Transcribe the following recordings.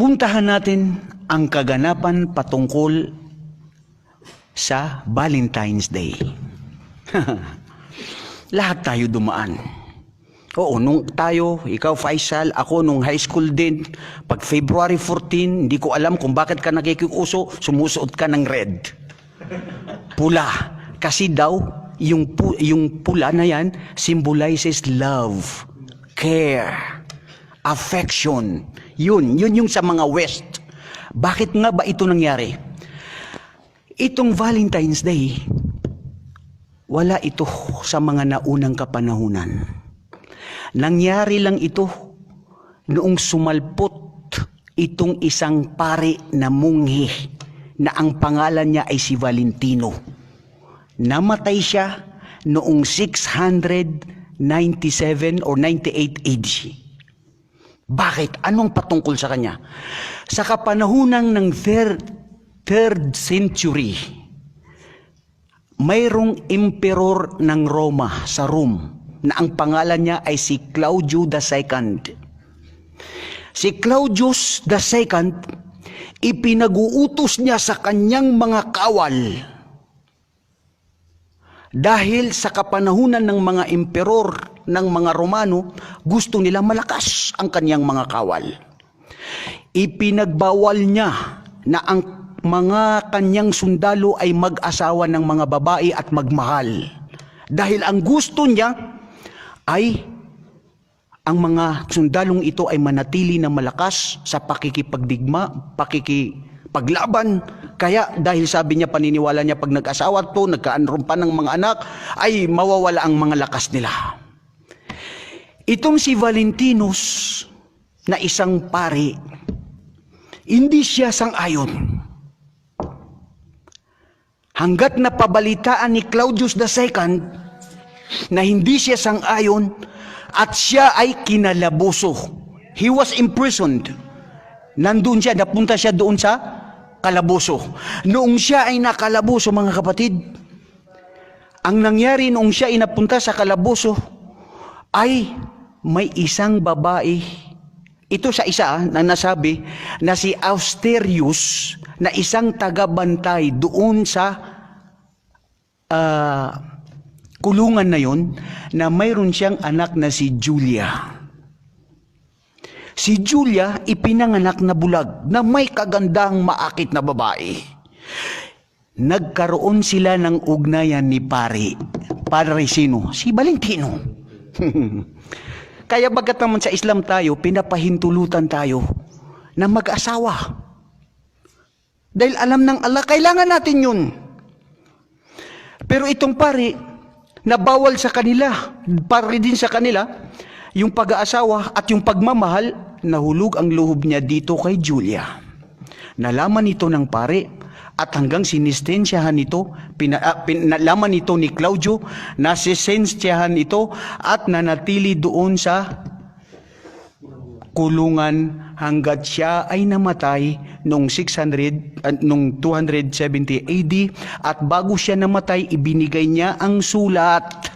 puntahan natin ang kaganapan patungkol sa Valentine's Day. Lahat tayo dumaan. Oo, nung tayo, ikaw Faisal, ako nung high school din, pag February 14, hindi ko alam kung bakit ka nakikikuso, sumusuot ka ng red. Pula. Kasi daw, yung, pu- yung pula na yan symbolizes love, care, affection. Yun, yun yung sa mga West. Bakit nga ba ito nangyari? Itong Valentine's Day, wala ito sa mga naunang kapanahunan. Nangyari lang ito noong sumalpot itong isang pare na munghi na ang pangalan niya ay si Valentino. Namatay siya noong 697 or 98 AD. Bakit? Anong patungkol sa kanya? Sa kapanahunan ng third, third century, mayroong emperor ng Roma sa Rome na ang pangalan niya ay si Claudio II. Si Claudius II, ipinag-uutos niya sa kanyang mga kawal dahil sa kapanahunan ng mga emperor ng mga Romano, gusto nila malakas ang kanyang mga kawal. Ipinagbawal niya na ang mga kanyang sundalo ay mag-asawa ng mga babae at magmahal. Dahil ang gusto niya ay ang mga sundalong ito ay manatili na malakas sa pakikipagdigma, pakikipaglaban. Kaya dahil sabi niya paniniwala niya pag nag-asawa to, nagkaanron pa ng mga anak, ay mawawala ang mga lakas nila. Itong si Valentinus na isang pari, hindi siya sang-ayon. Hanggat napabalitaan ni Claudius II na hindi siya sang-ayon at siya ay kinalabuso. He was imprisoned. Nandun siya, napunta siya doon sa kalabuso. Noong siya ay nakalabuso, mga kapatid, ang nangyari noong siya ay napunta sa kalabuso ay may isang babae. Ito sa isa ah, na nasabi na si Austerius na isang tagabantay doon sa ah, kulungan na yon na mayroon siyang anak na si Julia. Si Julia ipinanganak na bulag na may kagandang maakit na babae. Nagkaroon sila ng ugnayan ni pare. Pare sino? Si Valentino. Kaya bagat naman sa Islam tayo, pinapahintulutan tayo na mag-asawa. Dahil alam ng Allah, kailangan natin yun. Pero itong pare, na bawal sa kanila, pare din sa kanila, yung pag-aasawa at yung pagmamahal, nahulog ang luhob niya dito kay Julia. Nalaman ito ng pare at hanggang sinistensyahan ito, pina, ah, pin, nalaman ito ni Claudio, nasisensyahan ito at nanatili doon sa kulungan hanggat siya ay namatay noong 600 uh, noong 270 AD at bago siya namatay ibinigay niya ang sulat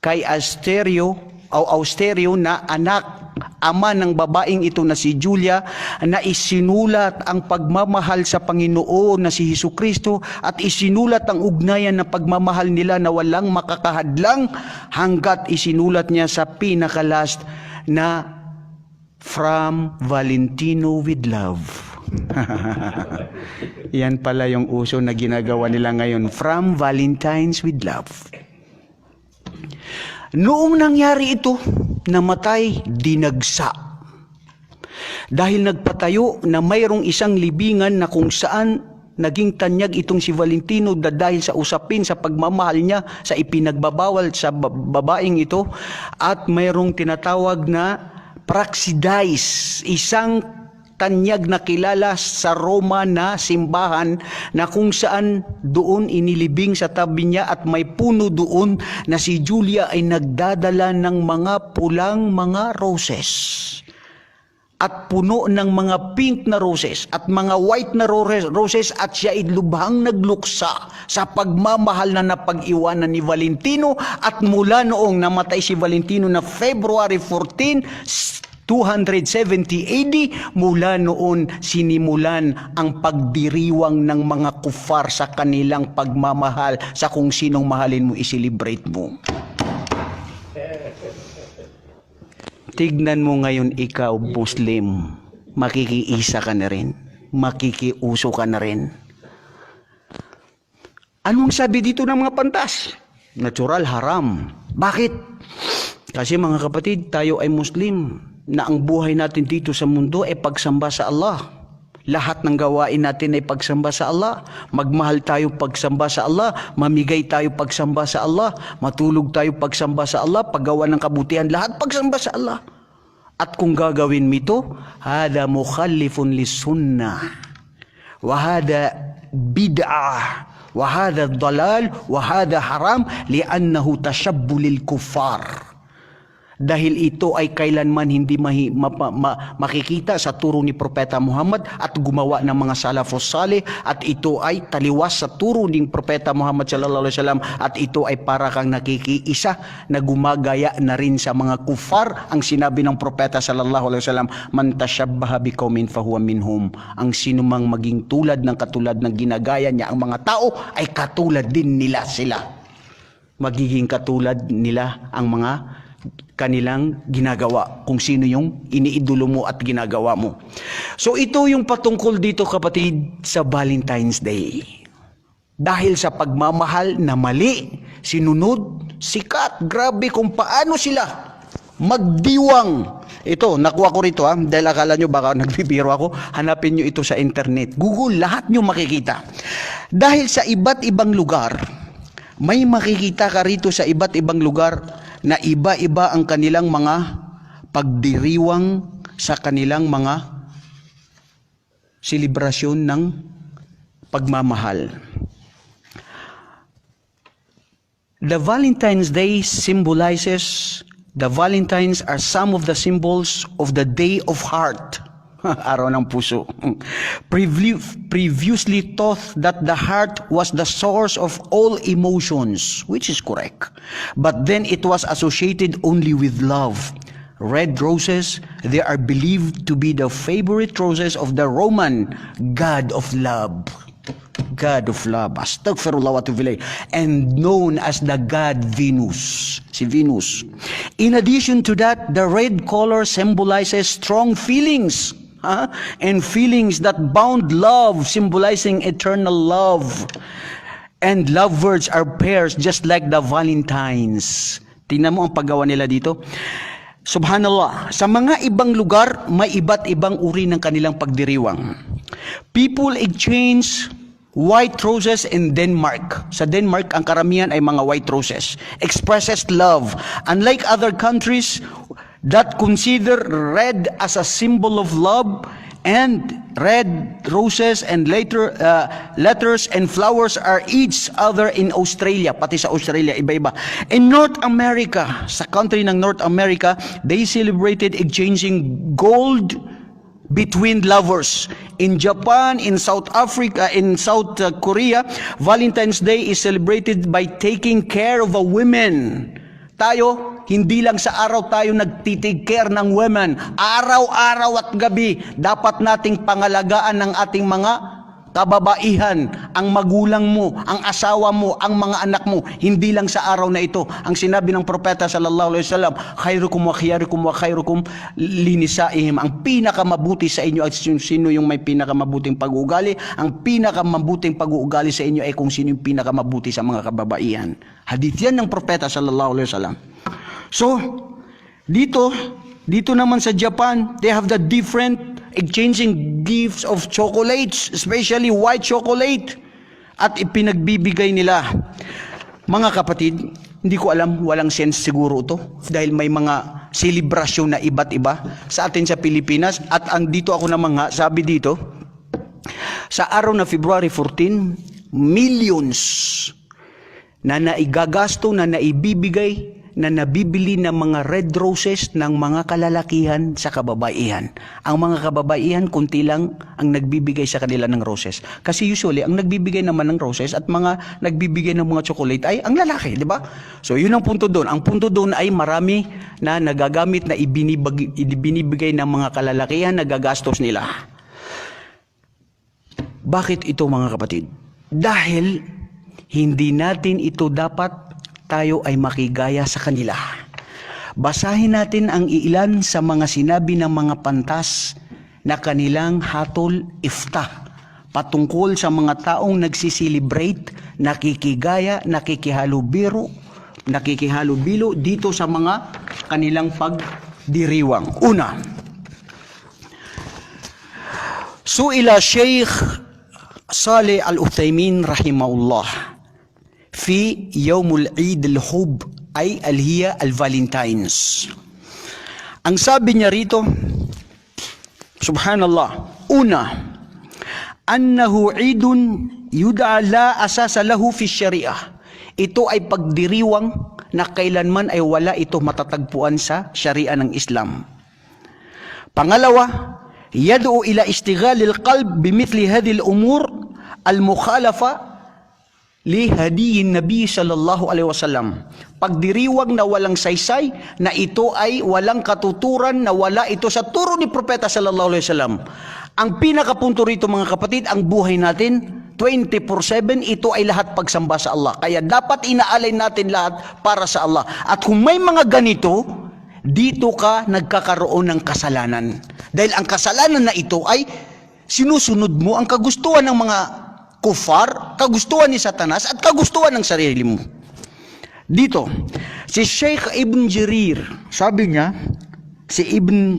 kay Asterio o Austerio na anak ama ng babaeng ito na si Julia na isinulat ang pagmamahal sa Panginoon na si Hesus Kristo at isinulat ang ugnayan ng pagmamahal nila na walang makakahadlang hanggat isinulat niya sa pinakalast na From Valentino with love. Yan pala yung uso na ginagawa nila ngayon. From Valentines with love. Noong nangyari ito, namatay dinagsa. Dahil nagpatayo na mayroong isang libingan na kung saan naging tanyag itong si Valentino da- dahil sa usapin sa pagmamahal niya sa ipinagbabawal sa ba- babaeng ito at mayroong tinatawag na Praxidais, isang tanyag na kilala sa Roma na simbahan na kung saan doon inilibing sa tabi niya at may puno doon na si Julia ay nagdadala ng mga pulang mga roses. At puno ng mga pink na roses at mga white na roses, at siya ay lubhang nagluksa sa pagmamahal na napag-iwanan ni Valentino. At mula noong namatay si Valentino na February 14, 270 AD mula noon sinimulan ang pagdiriwang ng mga kufar sa kanilang pagmamahal sa kung sinong mahalin mo isilibrate mo. Tignan mo ngayon ikaw, Muslim, makikiisa ka na rin, makikiuso ka na rin. Anong sabi dito ng mga pantas? Natural haram. Bakit? Kasi mga kapatid, tayo ay Muslim na ang buhay natin dito sa mundo ay pagsamba sa Allah. Lahat ng gawain natin ay pagsamba sa Allah. Magmahal tayo pagsamba sa Allah. Mamigay tayo pagsamba sa Allah. Matulog tayo pagsamba sa Allah. Paggawa ng kabutihan, lahat pagsamba sa Allah. At kung gagawin mo ito, hada mukhalifun li sunnah. Wahada bid'ah. Wahada dalal. Wahada haram. Liannahu tashabbu lil kuffar dahil ito ay kailanman hindi mahi, ma, ma- ma- makikita sa turo ni Propeta Muhammad at gumawa ng mga salafos salih at ito ay taliwas sa turo ni Propeta Muhammad sallallahu alaihi wasallam at ito ay para kang nakikiisa na gumagaya na rin sa mga kufar. Ang sinabi ng Propeta sallallahu alaihi wasallam man tashabbaha biqaumin fahuwa minhum. Ang sinumang maging tulad ng katulad ng ginagaya niya ang mga tao ay katulad din nila sila. Magiging katulad nila ang mga kanilang ginagawa kung sino yung iniidolo mo at ginagawa mo. So ito yung patungkol dito kapatid sa Valentine's Day. Dahil sa pagmamahal na mali, sinunod, sikat, grabe kung paano sila magdiwang. Ito, nakuha ko rito ha, dahil akala nyo baka nagbibiro ako, hanapin nyo ito sa internet. Google, lahat nyo makikita. Dahil sa iba't ibang lugar, may makikita ka rito sa iba't ibang lugar na iba-iba ang kanilang mga pagdiriwang sa kanilang mga selebrasyon ng pagmamahal. The Valentine's Day symbolizes the Valentines are some of the symbols of the Day of Heart. Araw ng puso. Mm. Previ- previously taught that the heart was the source of all emotions, which is correct. But then it was associated only with love. Red roses, they are believed to be the favorite roses of the Roman god of love. God of love, astaghfirullah wa and known as the god Venus, si Venus. In addition to that, the red color symbolizes strong feelings, huh? and feelings that bound love, symbolizing eternal love. And lovebirds are pairs just like the Valentines. Tingnan mo ang paggawa nila dito. Subhanallah, sa mga ibang lugar, may iba't ibang uri ng kanilang pagdiriwang. People exchange white roses in Denmark. Sa Denmark, ang karamihan ay mga white roses. Expresses love. Unlike other countries that consider red as a symbol of love, and red roses and later uh, letters and flowers are each other in Australia pati sa Australia iba-iba in North America sa country ng North America they celebrated exchanging gold between lovers. In Japan, in South Africa, in South uh, Korea, Valentine's Day is celebrated by taking care of a women. Tayo, hindi lang sa araw tayo nagtitig care ng women. Araw-araw at gabi, dapat nating pangalagaan ng ating mga kababaihan, ang magulang mo, ang asawa mo, ang mga anak mo, hindi lang sa araw na ito. Ang sinabi ng propeta sallallahu alaihi wasallam, khairukum wa khiyarikum wa khairukum linisaihim. Ang pinakamabuti sa inyo ay sino yung may pinakamabuting pag-uugali. Ang pinakamabuting pag-uugali sa inyo ay kung sino yung pinakamabuti sa mga kababaihan. Hadith yan ng propeta sallallahu alaihi wasallam. So, dito, dito naman sa Japan, they have the different exchanging gifts of chocolates, especially white chocolate, at ipinagbibigay nila. Mga kapatid, hindi ko alam, walang sense siguro ito dahil may mga selebrasyon na iba't iba sa atin sa Pilipinas at ang dito ako naman nga, sabi dito, sa araw na February 14, millions na naigagasto na naibibigay na nabibili ng mga red roses ng mga kalalakihan sa kababaihan. Ang mga kababaihan, kunti lang ang nagbibigay sa kanila ng roses. Kasi usually, ang nagbibigay naman ng roses at mga nagbibigay ng mga chocolate ay ang lalaki, di ba? So, yun ang punto doon. Ang punto doon ay marami na nagagamit na ibinibig, ibinibigay ng mga kalalakihan, nagagastos nila. Bakit ito mga kapatid? Dahil hindi natin ito dapat tayo ay makigaya sa kanila. Basahin natin ang ilan sa mga sinabi ng mga pantas na kanilang hatol iftah patungkol sa mga taong nagsiselebrate, nakikigaya, nakikihalubiro, nakikihalubilo dito sa mga kanilang pagdiriwang. Una, Suila Sheikh Saleh Al-Uthaymin rahimahullah fi Yawmul Eid al-Hub ay alhiya al-Valentines. Ang sabi niya rito, Subhanallah, una, annahu idun yud'a la asasa lahu fi syariah. Ito ay pagdiriwang na kailanman ay wala ito matatagpuan sa syariah ng Islam. Pangalawa, يدعو إلى اشتغال القلب بمثل هذه الأمور المخالفة li hadiyin nabi sallallahu alaihi wasallam. Pagdiriwang na walang saysay na ito ay walang katuturan na wala ito sa turo ni propeta sallallahu alaihi wasallam. Ang pinakapunto rito mga kapatid ang buhay natin 24/7 ito ay lahat pagsamba sa Allah. Kaya dapat inaalay natin lahat para sa Allah. At kung may mga ganito dito ka nagkakaroon ng kasalanan. Dahil ang kasalanan na ito ay sinusunod mo ang kagustuhan ng mga kufar, kagustuhan ni Satanas at kagustuhan ng sarili mo. Dito, si Sheikh Ibn Jarir, sabi niya, si Ibn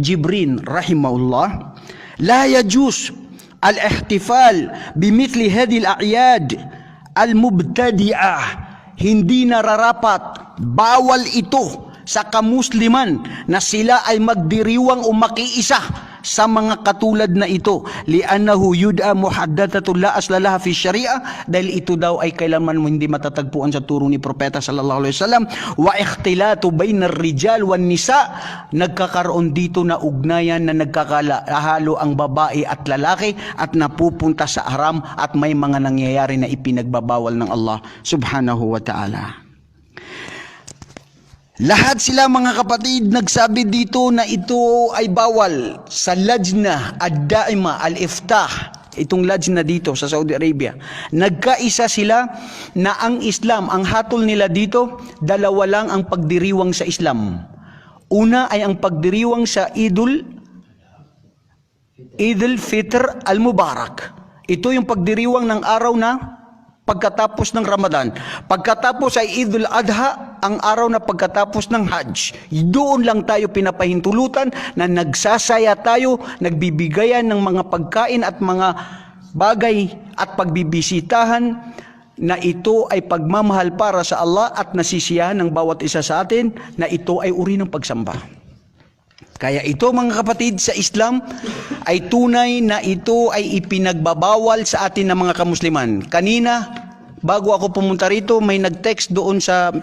Jibrin rahimahullah, la yajus al-ihtifal bimithli hadhihi al-a'yad al-mubtadi'ah. Hindi nararapat, bawal ito sa kamusliman na sila ay magdiriwang o makiisa sa mga katulad na ito. Li'annahu yud'a muhaddathatun la aslalaha fi syariah dahil ito daw ay kailanman hindi matatagpuan sa turo ni propeta sallallahu alaihi wasallam. Wa ikhtilatu bainar rijal wan nisa. Nagkakaroon dito na ugnayan na nagkakalahalo ang babae at lalaki at napupunta sa haram at may mga nangyayari na ipinagbabawal ng Allah subhanahu wa ta'ala lahat sila mga kapatid nagsabi dito na ito ay bawal. Sa lajna ad-daima al-iftah itong lajna dito sa Saudi Arabia nagkaisa sila na ang Islam ang hatol nila dito dalawa lang ang pagdiriwang sa Islam. Una ay ang pagdiriwang sa Idul Idul Fitr al-Mubarak. Ito yung pagdiriwang ng araw na pagkatapos ng Ramadan. Pagkatapos ay Idul Adha, ang araw na pagkatapos ng Hajj. Doon lang tayo pinapahintulutan na nagsasaya tayo, nagbibigayan ng mga pagkain at mga bagay at pagbibisitahan na ito ay pagmamahal para sa Allah at nasisiyahan ng bawat isa sa atin na ito ay uri ng pagsamba. Kaya ito mga kapatid sa Islam ay tunay na ito ay ipinagbabawal sa atin ng mga kamusliman. Kanina, bago ako pumunta rito, may nag-text doon sa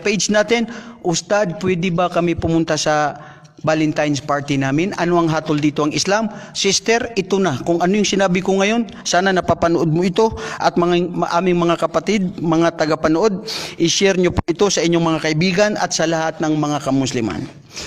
page natin, Ustad, pwede ba kami pumunta sa Valentine's party namin? Ano ang hatol dito ang Islam? Sister, ito na. Kung ano yung sinabi ko ngayon, sana napapanood mo ito at mga aming mga kapatid, mga tagapanood, i-share nyo po ito sa inyong mga kaibigan at sa lahat ng mga kamusliman.